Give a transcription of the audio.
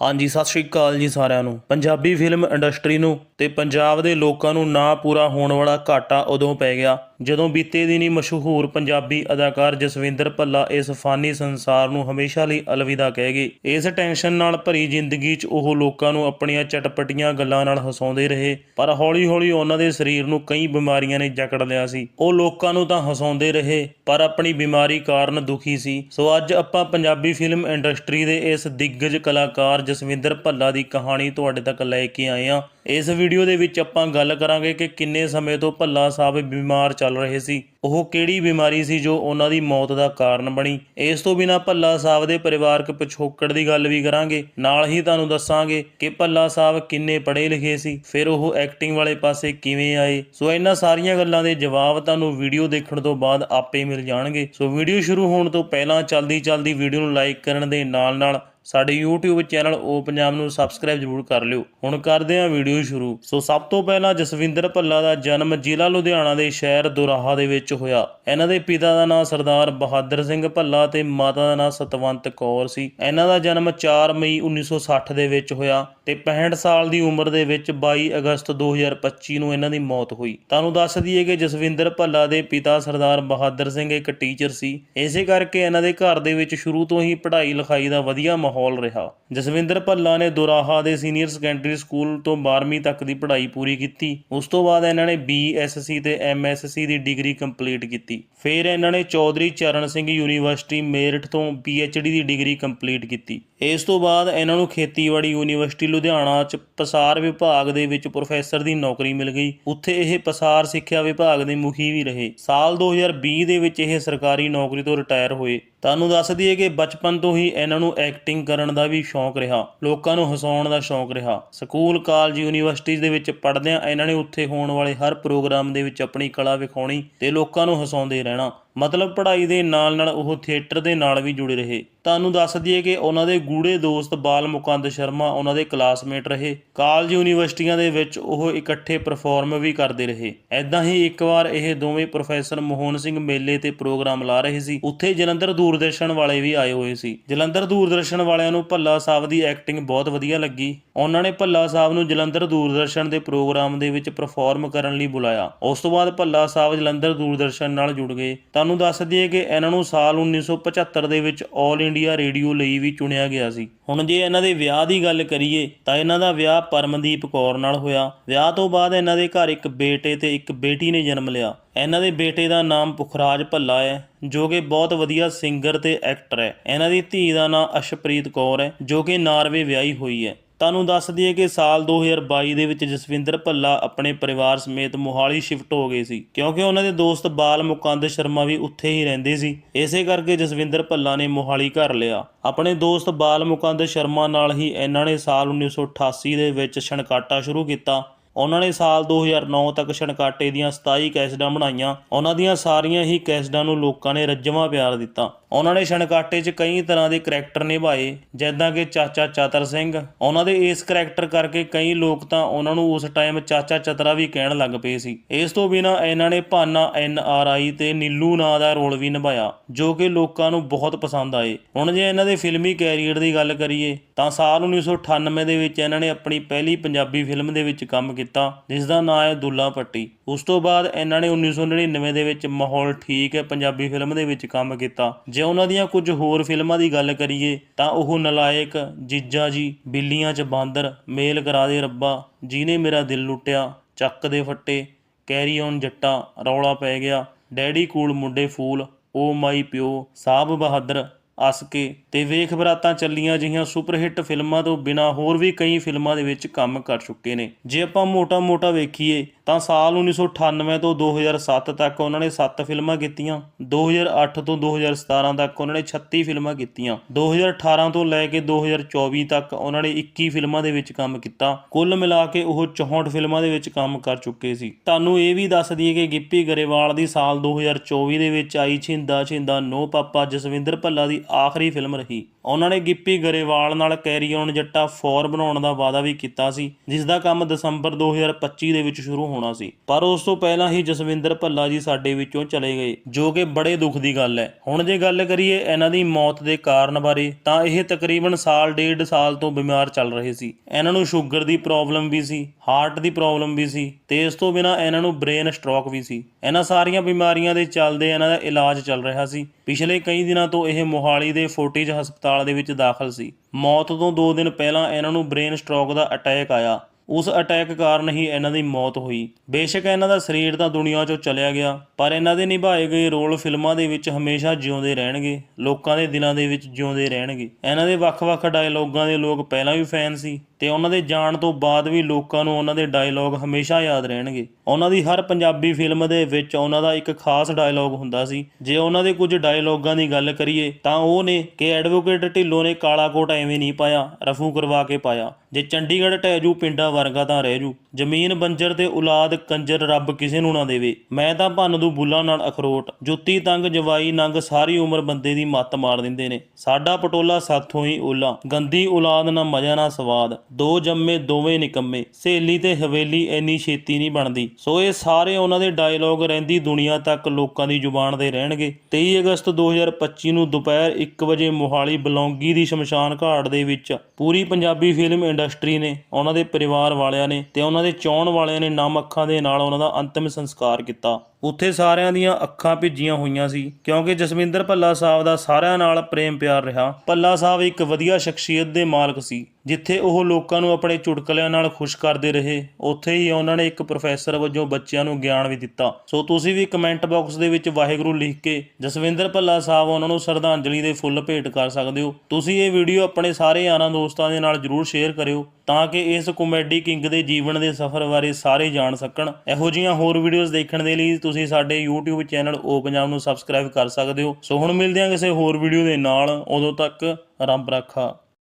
ਹਾਂਜੀ, ਸਤਿ ਸ਼੍ਰੀ ਅਕਾਲ ਜੀ ਸਾਰਿਆਂ ਨੂੰ। ਪੰਜਾਬੀ ਫਿਲਮ ਇੰਡਸਟਰੀ ਨੂੰ ਤੇ ਪੰਜਾਬ ਦੇ ਲੋਕਾਂ ਨੂੰ ਨਾ ਪੂਰਾ ਹੋਣ ਵਾਲਾ ਘਾਟਾ ਉਦੋਂ ਪੈ ਗਿਆ ਜਦੋਂ ਬੀਤੇ ਦਿਨੀ ਮਸ਼ਹੂਰ ਪੰਜਾਬੀ ਅਦਾਕਾਰ ਜਸਵਿੰਦਰ ਭੱਲਾ ਇਸ ਫਾਨੀ ਸੰਸਾਰ ਨੂੰ ਹਮੇਸ਼ਾ ਲਈ ਅਲਵਿਦਾ ਕਹਿ ਗਏ। ਇਸ ਟੈਨਸ਼ਨ ਨਾਲ ਭਰੀ ਜ਼ਿੰਦਗੀ 'ਚ ਉਹ ਲੋਕਾਂ ਨੂੰ ਆਪਣੀਆਂ ਚਟਪਟੀਆਂ ਗੱਲਾਂ ਨਾਲ ਹਸਾਉਂਦੇ ਰਹੇ, ਪਰ ਹੌਲੀ-ਹੌਲੀ ਉਹਨਾਂ ਦੇ ਸਰੀਰ ਨੂੰ ਕਈ ਬਿਮਾਰੀਆਂ ਨੇ ਜਕੜ ਲਿਆ ਸੀ। ਉਹ ਲੋਕਾਂ ਨੂੰ ਤਾਂ ਹਸਾਉਂਦੇ ਰਹੇ, ਪਰ ਆਪਣੀ ਬਿਮਾਰੀ ਕਾਰਨ ਦੁਖੀ ਸੀ। ਸੋ ਅੱਜ ਆਪਾਂ ਪੰਜਾਬੀ ਫਿਲਮ ਇੰਡਸਟਰੀ ਦੇ ਇਸ ਦਿੱਗਜ ਕਲਾਕਾਰ ਜਸਵਿੰਦਰ ਭੱਲਾ ਦੀ ਕਹਾਣੀ ਤੁਹਾਡੇ ਤੱਕ ਲੈ ਕੇ ਆਏ ਹਾਂ। ਇਸ ਵੀਡੀਓ ਦੇ ਵਿੱਚ ਆਪਾਂ ਗੱਲ ਕਰਾਂਗੇ ਕਿ ਕਿੰਨੇ ਸਮੇਂ ਤੋਂ ਭੱਲਾ ਸਾਹਿਬ ਬਿਮਾਰ ਚੱਲ ਰਹੇ ਸੀ। ਉਹ ਕਿਹੜੀ ਬਿਮਾਰੀ ਸੀ ਜੋ ਉਹਨਾਂ ਦੀ ਮੌਤ ਦਾ ਕਾਰਨ ਬਣੀ? ਇਸ ਤੋਂ ਬਿਨਾ ਭੱਲਾ ਸਾਹਿਬ ਦੇ ਪਰਿਵਾਰਕ ਪਿਛੋਕੜ ਦੀ ਗੱਲ ਵੀ ਕਰਾਂਗੇ। ਨਾਲ ਹੀ ਤੁਹਾਨੂੰ ਦੱਸਾਂਗੇ ਕਿ ਭੱਲਾ ਸਾਹਿਬ ਕਿੰਨੇ ਪੜ੍ਹੇ ਲਿਖੇ ਸੀ। ਫਿਰ ਉਹ ਐਕਟਿੰਗ ਵਾਲੇ ਪਾਸੇ ਕਿਵੇਂ ਆਏ? ਸੋ ਇਹਨਾਂ ਸਾਰੀਆਂ ਗੱਲਾਂ ਦੇ ਜਵਾਬ ਤੁਹਾਨੂੰ ਵੀਡੀਓ ਦੇਖਣ ਤੋਂ ਬਾਅਦ ਆਪੇ ਮਿਲ ਜਾਣਗੇ। ਸੋ ਵੀਡੀਓ ਸ਼ੁਰੂ ਹੋਣ ਤੋਂ ਪਹਿਲਾਂ ਚਲਦੀ ਚਲਦੀ ਵੀਡੀਓ ਨੂੰ ਲਾਈਕ ਕਰਨ ਦੇ ਨਾਲ ਨਾਲ ਸਾਡੇ YouTube ਚੈਨਲ ਓ ਪੰਜਾਬ ਨੂੰ ਸਬਸਕ੍ਰਾਈਬ ਜ਼ਰੂਰ ਕਰ ਲਿਓ। ਹੁਣ ਕਰਦੇ ਹਾਂ ਵੀਡੀਓ ਸ਼ੁਰੂ। ਸੋ ਸਭ ਤੋਂ ਪਹਿਲਾਂ ਜਸਵਿੰਦਰ ਭੱਲਾ ਦਾ ਜਨਮ ਜ਼ਿਲ੍ਹਾ ਲੁਧਿਆਣਾ ਦੇ ਸ਼ਹਿਰ ਦੁਰਾਹਾ ਦੇ ਵਿੱਚ ਹੋਇਆ। ਇਹਨਾਂ ਦੇ ਪਿਤਾ ਦਾ ਨਾਮ ਸਰਦਾਰ ਬਹਾਦਰ ਸਿੰਘ ਭੱਲਾ ਤੇ ਮਾਤਾ ਦਾ ਨਾਮ ਸਤਵੰਤ ਕੌਰ ਸੀ। ਇਹਨਾਂ ਦਾ ਜਨਮ 4 ਮਈ 1960 ਦੇ ਵਿੱਚ ਹੋਇਆ ਤੇ 65 ਸਾਲ ਦੀ ਉਮਰ ਦੇ ਵਿੱਚ 22 ਅਗਸਤ 2025 ਨੂੰ ਇਹਨਾਂ ਦੀ ਮੌਤ ਹੋਈ। ਤੁਹਾਨੂੰ ਦੱਸ ਦਈਏ ਕਿ ਜਸਵਿੰਦਰ ਭੱਲਾ ਦੇ ਪਿਤਾ ਸਰਦਾਰ ਬਹਾਦਰ ਸਿੰਘ ਇੱਕ ਟੀਚਰ ਸੀ। ਇਸੇ ਕਰਕੇ ਇਹਨਾਂ ਦੇ ਘਰ ਦੇ ਵਿੱਚ ਸ਼ੁਰੂ ਤੋਂ ਹੀ ਪੜ੍ਹਾਈ ਲਿਖਾਈ ਦਾ ਵਧੀਆ ਮਾਹੌਲ ਰਿਹਾ। ਜਸਵਿੰਦਰ ਭੱਲਾ ਨੇ ਦੁਰਾਹਾ ਦੇ ਸੀਨੀਅਰ ਸੈਕੰਡਰੀ ਸਕੂਲ ਤੋਂ 12ਵੀਂ ਤੱਕ ਦੀ ਪੜ੍ਹਾਈ ਪੂਰੀ ਕੀਤੀ। ਉਸ ਤੋਂ ਬਾਅਦ ਇਹਨਾਂ ਨੇ ਬੀਐਸਸੀ ਤੇ ਐਮਐਸਸੀ ਦੀ ਡਿਗਰੀ ਕੰਪਲੀਟ ਕੀਤੀ। ਫਿਰ ਇਹਨਾਂ ਨੇ ਚੌਧਰੀ ਚਰਨ ਸਿੰਘ ਯੂਨੀਵਰਸਿਟੀ ਮੇਰਠ ਤੋਂ ਪੀਐਚਡੀ ਦੀ ਡਿਗਰੀ ਕੰਪਲੀਟ ਕੀਤੀ। ਇਸ ਤੋਂ ਬਾਅਦ ਇਹਨਾਂ ਨੂੰ ਖੇਤੀਬਾੜੀ ਯੂਨੀਵਰਸਿਟੀ ਲੁਧਿਆਣਾ ਚ ਪਸਾਰ ਵਿਭਾਗ ਦੇ ਵਿੱਚ ਪ੍ਰੋਫੈਸਰ ਦੀ ਨੌਕਰੀ ਮਿਲ ਗਈ। ਉੱਥੇ ਇਹ ਪਸਾਰ ਸਿੱਖਿਆ ਵਿਭਾਗ ਦੇ ਮੁਖੀ ਵੀ ਰਹੇ। ਸਾਲ 2020 ਦੇ ਵਿੱਚ ਇਹ ਸਰਕਾਰੀ ਨੌਕਰੀ ਤੋਂ ਰਿਟਾਇਰ ਹੋਏ। ਤੁਹਾਨੂੰ ਦੱਸ ਦਈਏ ਕਿ ਬਚਪਨ ਤੋਂ ਹੀ ਇਹਨਾਂ ਨੂੰ ਐਕਟਿੰਗ ਕਰਨ ਦਾ ਵੀ ਸ਼ੌਂਕ ਰਿਹਾ। ਲੋਕਾਂ ਨੂੰ ਹਸਾਉਣ ਦਾ ਸ਼ੌਂਕ ਰਿਹਾ। ਸਕੂਲ ਕਾਲਜ ਯੂਨੀਵਰਸਿਟੀਜ਼ ਦੇ ਵਿੱਚ ਪੜ੍ਹਦਿਆਂ ਇਹਨਾਂ ਨੇ ਉੱਥੇ ਹੋਣ ਵਾਲੇ ਹਰ ਪ੍ਰੋਗਰਾਮ ਦੇ ਵਿੱਚ ਆਪਣੀ ਕਲਾ ਵਿਖਾਉਣੀ ਤੇ ਲੋਕਾਂ ਨੂੰ ਹਸਾਉਂਦੇ ਰਹਿਣਾ। ਮਤਲਬ ਪੜ੍ਹਾਈ ਦੇ ਨਾਲ ਨਾਲ ਉਹ ਥੀਏਟਰ ਦੇ ਨਾਲ ਵੀ ਜੁੜੇ ਰਹੇ। ਤੁਹਾਨੂੰ ਦੱਸ ਦਈਏ ਕਿ ਉਹਨਾਂ ਦੇ ਗੂੜੇ ਦੋਸਤ ਬਾਲ ਮੁਕੰਦ ਸ਼ਰਮਾ ਉਹਨਾਂ ਦੇ ਕਲਾਸਮੇਟ ਰਹੇ। ਕਾਲਜ ਯੂਨੀਵਰਸਿਟੀਆਂ ਦੇ ਵਿੱਚ ਉਹ ਇਕੱਠੇ ਪਰਫਾਰਮ ਵੀ ਕਰਦੇ ਰਹੇ। ਐਦਾਂ ਹੀ ਇੱਕ ਵਾਰ ਇਹ ਦੋਵੇਂ ਪ੍ਰੋਫੈਸਰ ਮੋਹਨ ਸਿੰਘ ਮੇਲੇ ਤੇ ਪ੍ਰੋਗਰਾਮ ਲਾ ਰਹੇ ਸੀ। ਉੱਥੇ ਜਲੰਧਰ ਦੂਰਦਰਸ਼ਨ ਵਾਲੇ ਵੀ ਆਏ ਹੋਏ ਸੀ। ਜਲੰਧਰ ਦੂਰਦਰਸ਼ਨ ਵਾਲਿਆਂ ਨੂੰ ਭੱਲਾ ਸਾਹਿਬ ਦੀ ਐਕਟਿੰਗ ਬਹੁਤ ਵਧੀਆ ਲੱਗੀ। ਉਹਨਾਂ ਨੇ ਭੱਲਾ ਸਾਹਿਬ ਨੂੰ ਜਲੰਧਰ ਦੂਰਦਰਸ਼ਨ ਦੇ ਪ੍ਰੋਗਰਾਮ ਦੇ ਵਿੱਚ ਪਰਫਾਰਮ ਕਰਨ ਲਈ ਬੁਲਾਇਆ। ਉਸ ਤੋਂ ਬਾਅਦ ਭੱਲਾ ਸਾਹਿਬ ਜਲੰਧਰ ਦੂਰਦਰਸ਼ਨ ਨਾਲ ਜੁੜ ਗਏ। ਤੁਹਾਨੂੰ ਦੱਸ ਦਈਏ ਕਿ ਇਹਨਾਂ ਨੂੰ ਸਾਲ 1975 ਦੇ ਵਿੱਚ 올 ਇੰਡੀਆ ਰੇਡੀਓ ਲਈ ਵੀ ਚੁਣਿਆ ਗਿਆ ਸੀ। ਹੁਣ ਜੇ ਇਹਨਾਂ ਦੇ ਵਿਆਹ ਦੀ ਗੱਲ ਕਰੀਏ, ਤਾਂ ਇਹਨਾਂ ਦਾ ਵਿਆਹ ਪਰਮਦੀਪ ਕੌਰ ਨਾਲ ਹੋਇਆ। ਵਿਆਹ ਤੋਂ ਬਾਅਦ ਇਹਨਾਂ ਦੇ ਘਰ ਇੱਕ ਬੇਟੇ ਤੇ ਇੱਕ ਬੇਟੀ ਨੇ ਜਨਮ ਲਿਆ। ਇਹਨਾਂ ਦੇ ਬੇਟੇ ਦਾ ਨਾਮ ਪੁਖਰਾਜ ਭੱਲਾ ਹੈ, ਜੋ ਕਿ ਬਹੁਤ ਵਧੀਆ ਸਿੰਗਰ ਤੇ ਐਕਟਰ ਹੈ। ਇਹਨਾਂ ਦੀ ਧੀ ਦਾ ਨਾਮ ਅਸ਼ਪ੍ਰੀਤ ਕੌਰ ਹੈ, ਜੋ ਕਿ ਨਾਰਵੇ ਵਿਆਹੀ ਹੋਈ ਹੈ। ਤੁਹਾਨੂੰ ਦੱਸ ਦਈਏ ਕਿ ਸਾਲ 2022 ਦੇ ਵਿੱਚ ਜਸਵਿੰਦਰ ਭੱਲਾ ਆਪਣੇ ਪਰਿਵਾਰ ਸਮੇਤ ਮੋਹਾਲੀ ਸ਼ਿਫਟ ਹੋ ਗਏ ਸੀ। ਕਿਉਂਕਿ ਉਹਨਾਂ ਦੇ ਦੋਸਤ ਬਾਲ ਮੁਕੰਦ ਸ਼ਰਮਾ ਵੀ ਉੱਥੇ ਹੀ ਰਹਿੰਦੇ ਸੀ। ਇਸੇ ਕਰਕੇ ਜਸਵਿੰਦਰ ਭੱਲਾ ਨੇ ਮੋਹਾਲੀ ਘਰ ਲਿਆ। ਆਪਣੇ ਦੋਸਤ ਬਾਲ ਮੁਕੰਦ ਸ਼ਰਮਾ ਨਾਲ ਹੀ ਇਹਨਾਂ ਨੇ ਸਾਲ 1988 ਦੇ ਵਿੱਚ ਛਣਕਾਟਾ ਸ਼ੁਰੂ ਕੀਤਾ। ਉਹਨਾਂ ਨੇ ਸਾਲ 2009 ਤੱਕ ਛਣਕਾਟੇ ਦੀਆਂ 27 ਕੈਸਟਾਂ ਬਣਾਈਆਂ। ਉਹਨਾਂ ਦੀਆਂ ਸਾਰੀਆਂ ਹੀ ਕੈਸਟਾਂ ਨੂੰ ਲੋਕਾਂ ਨੇ ਰੱਜਵਾਂ ਪਿਆਰ ਦਿੱਤਾ। ਉਹਨਾਂ ਨੇ ਛਣਕਾਟੇ 'ਚ ਕਈ ਤਰ੍ਹਾਂ ਦੇ ਕਰੈਕਟਰ ਨਿਭਾਏ, ਜਿੱਦਾਂ ਕਿ ਚਾਚਾ ਚਤਰ ਸਿੰਘ। ਉਹਨਾਂ ਦੇ ਇਸ ਕਰੈਕਟਰ ਕਰਕੇ ਕਈ ਲੋਕ ਤਾਂ ਉਹਨਾਂ ਨੂੰ ਉਸ ਟਾਈਮ ਚਾਚਾ ਚਤਰਾ ਵੀ ਕਹਿਣ ਲੱਗ ਪਏ ਸੀ। ਇਸ ਤੋਂ ਬਿਨਾ ਇਹਨਾਂ ਨੇ ਭਾਨਾ ਐਨ ਆਰ ਆਈ ਤੇ ਨੀਲੂ ਨਾਂ ਦਾ ਰੋਲ ਵੀ ਨਿਭਾਇਆ, ਜੋ ਕਿ ਲੋਕਾਂ ਨੂੰ ਬਹੁਤ ਪਸੰਦ ਆਏ। ਹੁਣ ਜੇ ਇਹਨਾਂ ਦੇ ਫਿਲਮੀ ਕੈਰੀਅਰ ਦੀ ਗੱਲ ਕਰੀਏ ਤਾਂ ਸਾਲ 1998 ਦੇ ਵਿੱਚ ਇਹਨਾਂ ਨੇ ਆਪਣੀ ਪਹਿਲੀ ਪੰਜਾਬੀ ਫਿਲਮ ਦੇ ਵਿੱਚ ਕੰਮ ਕੀਤਾ, ਜਿਸ ਦਾ ਨਾਮ ਹੈ ਦੁੱਲਾ ਪੱਟੀ ਉਸ ਤੋਂ ਬਾਅਦ ਇਹਨਾਂ ਨੇ 1999 ਦੇ ਵਿੱਚ ਮਾਹੌਲ ਠੀਕ ਹੈ, ਪੰਜਾਬੀ ਫਿਲਮ ਦੇ ਵਿੱਚ ਕੰਮ ਕੀਤਾ। ਜੇ ਉਹਨਾਂ ਦੀਆਂ ਕੁਝ ਹੋਰ ਫਿਲਮਾਂ ਦੀ ਗੱਲ ਕਰੀਏ, ਤਾਂ ਉਹ ਨਲਾਇਕ ਜੀਜਾ ਜੀ, ਬਿੱਲੀਆਂ 'ਚ ਬਾਂਦਰ, ਮੇਲ ਕਰਾ ਦੇ ਰੱਬਾ, ਜਿਹਨੇ ਮੇਰਾ ਦਿਲ ਲੁੱਟਿਆ, ਚੱਕ ਦੇ ਫੱਟੇ, ਕੈਰੀ ਔਨ ਜੱਟਾ, ਰੌਲਾ ਪੈ ਗਿਆ, ਡੈਡੀ ਕੂਲ ਮੁੰਡੇ ਫੂਲ, ਓ ਮਾਈ ਪਿਓ ਸਾਹਿਬ ਬਹਾਦਰ ਅਸ ਕੇ ਤੇ ਵੇਖ ਬਰਾਤਾਂ ਚੱਲੀਆਂ ਜਿਹੀਆਂ ਸੁਪਰ ਹਿੱਟ ਫਿਲਮਾਂ ਤੋਂ ਬਿਨਾ ਹੋਰ ਵੀ ਕਈ ਫਿਲਮਾਂ ਦੇ ਵਿੱਚ ਕੰਮ ਕਰ ਚੁੱਕੇ ਨੇ। ਜੇ ਆਪਾਂ ਮੋਟਾ-ਮੋਟਾ ਵੇਖੀਏ ਤਾਂ ਸਾਲ 1998 ਤੋਂ 2007 ਤੱਕ ਉਹਨਾਂ ਨੇ 7 ਫਿਲਮਾਂ ਕੀਤੀਆਂ 2008 ਤੋਂ 2017 ਤੱਕ ਉਹਨਾਂ ਨੇ 36 ਫਿਲਮਾਂ ਕੀਤੀਆਂ 2018 ਤੋਂ ਲੈ ਕੇ 2024 ਤੱਕ ਉਹਨਾਂ ਨੇ 21 ਫਿਲਮਾਂ ਦੇ ਵਿੱਚ ਕੰਮ ਕੀਤਾ। ਕੁੱਲ ਮਿਲਾ ਕੇ ਉਹ 64 ਫਿਲਮਾਂ ਦੇ ਵਿੱਚ ਕੰਮ ਕਰ ਚੁੱਕੇ ਸੀ। ਤੁਹਾਨੂੰ ਇਹ ਵੀ ਦੱਸ ਦਈਏ ਕਿ ਗਿੱਪੀ ਗਰੇਵਾਲ ਦੀ ਸਾਲ 2024 ਦੇ ਵਿੱਚ ਆਈ ਛਿੰਦਾ ਛਿੰਦਾ ਨੋ ਪਾਪਾ ਜਸਵਿੰਦਰ ਭੱਲਾ ਦੀ ਆਖਰੀ ਫਿਲਮ ਰਹੀ। ਉਹਨਾਂ ਨੇ ਗਿੱਪੀ ਗਰੇਵਾਲ ਨਾਲ ਕੈਰੀ ਔਨ ਜੱਟਾ 4 ਬਣਾਉਣ ਦਾ ਵਾਅਦਾ ਵੀ ਕੀਤਾ ਸੀ, ਜਿਸ ਦਾ ਕੰਮ ਦਸੰਬਰ 2025 ਦੇ ਵਿੱਚ ਸ਼ੁਰੂ ਹੋਣਾ ਸੀ। ਪਰ ਉਸ ਤੋਂ ਪਹਿਲਾਂ ਹੀ ਜਸਵਿੰਦਰ ਭੱਲਾ ਜੀ ਸਾਡੇ ਵਿੱਚੋਂ ਚਲੇ ਗਏ, ਜੋ ਕਿ ਬੜੇ ਦੁੱਖ ਦੀ ਗੱਲ ਹੈ। ਹੁਣ ਜੇ ਗੱਲ ਕਰੀਏ ਇਹਨਾਂ ਦੀ ਮੌਤ ਦੇ ਕਾਰਨ ਬਾਰੇ, ਤਾਂ ਇਹ ਤਕਰੀਬਨ ਸਾਲ ਡੇਢ ਸਾਲ ਤੋਂ ਬਿਮਾਰ ਚੱਲ ਰਹੇ ਸੀ। ਇਹਨਾਂ ਨੂੰ ਸ਼ੂਗਰ ਦੀ ਪ੍ਰੋਬਲਮ ਵੀ ਸੀ, ਹਾਰਟ ਦੀ ਪ੍ਰੋਬਲਮ ਵੀ ਸੀ, ਤੇ ਇਸ ਤੋਂ ਬਿਨਾ ਇਹਨਾਂ ਨੂੰ ਬ੍ਰੇਨ ਸਟ੍ਰੋਕ ਵੀ ਸੀ। ਇਹਨਾਂ ਸਾਰੀਆਂ ਬਿਮਾਰੀਆਂ ਦੇ ਚੱਲਦੇ ਇਹਨਾਂ ਦਾ ਇਲਾਜ ਚੱਲ ਰਿਹਾ ਸੀ। ਪਿਛਲੇ ਕਈ ਦਿਨਾਂ ਤੋਂ ਇਹ ਮੋਹਾਲੀ ਦੇ ਫੋਰਟਿਜ ਹਸਪਤਾਲ ਦੇ ਵਿੱਚ ਦਾਖਲ ਸੀ। ਮੌਤ ਤੋਂ 2 ਦਿਨ ਪਹਿਲਾਂ ਇਹਨਾਂ ਨੂੰ ਬ੍ਰੇਨ ਸਟ੍ਰੋਕ ਦਾ ਅਟੈਕ ਆਇਆ। ਉਸ ਅਟੈਕ ਕਾਰਨ ਹੀ ਇਹਨਾਂ ਦੀ ਮੌਤ ਹੋਈ। ਬੇਸ਼ੱਕ ਇਹਨਾਂ ਦਾ ਸਰੀਰ ਤਾਂ ਦੁਨੀਆ 'ਚੋਂ ਚਲਿਆ ਗਿਆ, ਪਰ ਇਹਨਾਂ ਦੇ ਨਿਭਾਏ ਗਏ ਰੋਲ ਫਿਲਮਾਂ ਦੇ ਵਿੱਚ ਹਮੇਸ਼ਾ ਜਿਉਂਦੇ ਰਹਿਣਗੇ, ਲੋਕਾਂ ਦੇ ਦਿਲਾਂ ਦੇ ਵਿੱਚ ਜਿਉਂਦੇ ਰਹਿਣਗੇ। ਇਹਨਾਂ ਦੇ ਵੱਖ-ਵੱਖ ਡਾਇਲੋਗਾਂ ਦੇ ਲੋਕ ਪਹਿਲਾਂ ਵੀ ਫੈਨ ਸੀ। ਤੇ ਉਹਨਾਂ ਦੇ ਜਾਣ ਤੋਂ ਬਾਅਦ ਵੀ ਲੋਕਾਂ ਨੂੰ ਉਹਨਾਂ ਦੇ ਡਾਇਲੋਗ ਹਮੇਸ਼ਾ ਯਾਦ ਰਹਿਣਗੇ। ਉਹਨਾਂ ਦੀ ਹਰ ਪੰਜਾਬੀ ਫਿਲਮ ਦੇ ਵਿੱਚ ਉਹਨਾਂ ਦਾ ਇੱਕ ਖਾਸ ਡਾਇਲੋਗ ਹੁੰਦਾ ਸੀ। ਜੇ ਉਹਨਾਂ ਦੇ ਕੁਝ ਡਾਇਲੋਗਾਂ ਦੀ ਗੱਲ ਕਰੀਏ, ਤਾਂ ਉਹ ਨੇ ਕਿ ਐਡਵੋਕੇਟ ਢਿੱਲੋਂ ਨੇ ਕਾਲਾ ਕੋਟ ਐਵੇਂ ਨਹੀਂ ਪਾਇਆ, ਰਫੂ ਕਰਵਾ ਕੇ ਪਾਇਆ। ਜੇ ਚੰਡੀਗੜ੍ਹ ਟੈਜੂ ਪਿੰਡਾਂ ਵਰਗਾ ਤਾਂ ਰਹਿ ਜੂ। ਜ਼ਮੀਨ ਬੰਜਰ ਤੇ ਔਲਾਦ ਕੰਜਰ ਰੱਬ ਕਿਸੇ ਨੂੰ ਨਾ ਦੇਵੇ। ਮੈਂ ਤਾਂ ਭੰਨ ਦੂ ਬੁੱਲਾਂ ਨਾਲ ਅਖਰੋਟ। ਜੁੱਤੀ ਤੰਗ ਜਵਾਈ ਨੰਗ ਸਾਰੀ ਉਮਰ ਬੰਦੇ ਦੀ ਮੱਤ ਮਾਰ ਦਿੰਦੇ ਨੇ। ਸਾਡਾ ਪਟੋਲਾ ਸਾਥੋਂ ਹੀ ਓਲਾ। ਗੰਦੀ ਔਲਾਦ ਨਾ ਮਜ਼ਾ ਨਾ ਸਵਾਦ। ਦੋ ਜੰਮੇ, ਦੋਵੇਂ ਨਿਕੰਮੇ। ਸਹੇਲੀ ਤੇ ਹਵੇਲੀ ਐਨੀ ਛੇਤੀ ਨਹੀਂ ਬਣਦੀ। ਸੋ ਇਹ ਸਾਰੇ ਉਹਨਾਂ ਦੇ ਡਾਇਲੋਗ ਰਹਿੰਦੀ ਦੁਨੀਆ ਤੱਕ ਲੋਕਾਂ ਦੀ ਜ਼ੁਬਾਨ ਦੇ ਰਹਿਣਗੇ। 23 ਅਗਸਤ 2025 ਨੂੰ ਦੁਪਹਿਰ 1 ਵਜੇ ਮੋਹਾਲੀ ਬਲੌਂਗੀ ਦੀ ਸ਼ਮਸ਼ਾਨ ਘਾਟ ਦੇ ਵਿੱਚ ਪੂਰੀ ਪੰਜਾਬੀ ਫਿਲਮ ਇੰਡਸਟਰੀ ਨੇ ਉਹਨਾਂ ਦੇ ਪਰਿਵਾਰ ਵਾਲਿਆਂ ਨੇ ਤੇ ਉਹਨਾਂ ਦੇ ਚਾਹਣ ਵਾਲਿਆਂ ਨੇ ਨਮ ਅੱਖਾਂ ਦੇ ਨਾਲ ਉਹਨਾਂ ਦਾ ਅੰਤਿਮ ਸੰਸਕਾਰ ਕੀਤਾ। ਉੱਥੇ ਸਾਰਿਆਂ ਦੀਆਂ ਅੱਖਾਂ ਭਿੱਜੀਆਂ ਹੋਈਆਂ ਸੀ, ਕਿਉਂਕਿ ਜਸਵਿੰਦਰ ਭੱਲਾ ਸਾਹਿਬ ਦਾ ਸਾਰਿਆਂ ਨਾਲ ਪ੍ਰੇਮ ਪਿਆਰ ਰਿਹਾ। ਭੱਲਾ ਸਾਹਿਬ ਇੱਕ ਵਧੀਆ ਸ਼ਖਸੀਅਤ ਦੇ ਮਾਲਕ ਸੀ, ਜਿੱਥੇ ਉਹ ਲੋਕਾਂ ਨੂੰ ਆਪਣੇ ਚੁਟਕਲਿਆਂ ਨਾਲ ਖੁਸ਼ ਕਰਦੇ ਰਹੇ। ਉੱਥੇ ਹੀ ਉਹਨਾਂ ਨੇ ਇੱਕ ਪ੍ਰੋਫੈਸਰ ਵਜੋਂ ਬੱਚਿਆਂ ਨੂੰ ਗਿਆਨ ਵੀ ਦਿੱਤਾ। ਸੋ ਤੁਸੀਂ ਵੀ ਕਮੈਂਟ ਬਾਕਸ ਦੇ ਵਿੱਚ ਵਾਹਿਗੁਰੂ ਲਿਖ ਕੇ ਜਸਵਿੰਦਰ ਭੱਲਾ ਸਾਹਿਬ ਉਹਨਾਂ ਨੂੰ ਸ਼ਰਧਾਂਜਲੀ ਦੇ ਫੁੱਲ ਭੇਟ ਕਰ ਸਕਦੇ ਹੋ। ਤੁਸੀਂ ਇਹ ਵੀਡੀਓ ਆਪਣੇ ਸਾਰੇ ਯਾਰਾਂ ਦੋਸਤਾਂ ਦੇ ਨਾਲ ਜਰੂਰ ਸ਼ੇਅਰ ਕਰਿਓ, ਤਾਂ ਕਿ ਇਸ ਕਾਮੇਡੀ ਕਿੰਗ ਦੇ ਜੀਵਨ ਦੇ ਸਫ਼ਰ ਬਾਰੇ ਸਾਰੇ ਜਾਣ ਸਕਣ। ਇਹੋ ਜਿਹੀਆਂ ਹੋਰ ਵੀਡੀਓਜ਼ ਦੇਖਣ ਦੇ ਲਈ ਤੁਸੀਂ ਸਾਡੇ YouTube ਚੈਨਲ ਓ ਪੰਜਾਬ ਨੂੰ ਸਬਸਕ੍ਰਾਈਬ ਕਰ ਸਕਦੇ ਹੋ। ਸੋ ਹੁਣ ਮਿਲਦੇ ਹਾਂ ਕਿਸੇ ਹੋਰ ਵੀਡੀਓ ਦੇ ਨਾਲ। ਉਦੋਂ ਤੱਕ ਰੱਬ ਰੱਖਾ।